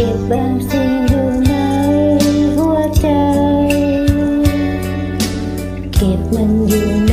ก็บบางสิ่งอยู่ในหัวใจ เก็บมันอยู่ใน